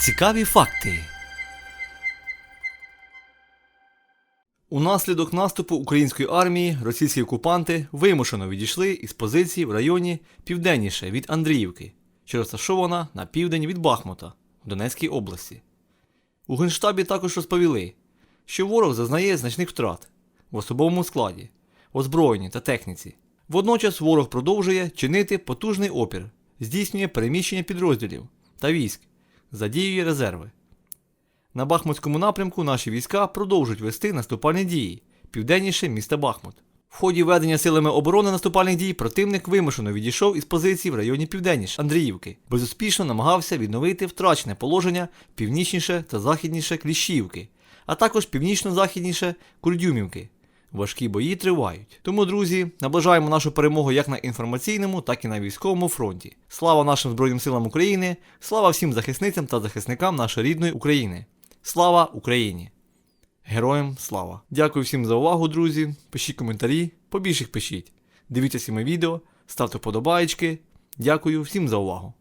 Цікаві факти. Унаслідок наступу української армії російські окупанти вимушено відійшли із позицій в районі південніше від Андріївки, що розташована на південь від Бахмута в Донецькій області. У Генштабі також розповіли, що ворог зазнає значних втрат в особовому складі, озброєнні та техніці. Водночас ворог продовжує чинити потужний опір, здійснює переміщення підрозділів та військ, задіює резерви. На Бахмутському напрямку наші війська продовжують вести наступальні дії південніше міста Бахмут. В ході ведення силами оборони наступальних дій противник вимушено відійшов із позицій в районі південніше Андріївки, безуспішно намагався відновити втрачене положення північніше та західніше Кліщівки, а також північно-західніше Курдюмівки. Важкі бої тривають. Тому, друзі, наближаємо нашу перемогу як на інформаційному, так і на військовому фронті. Слава нашим Збройним силам України! Слава всім захисницям та захисникам нашої рідної України! Слава Україні! Героям слава! Дякую всім за увагу, друзі. Пишіть коментарі, побільше їх пишіть. Дивіться всі мої відео, ставте вподобаєчки. Дякую всім за увагу.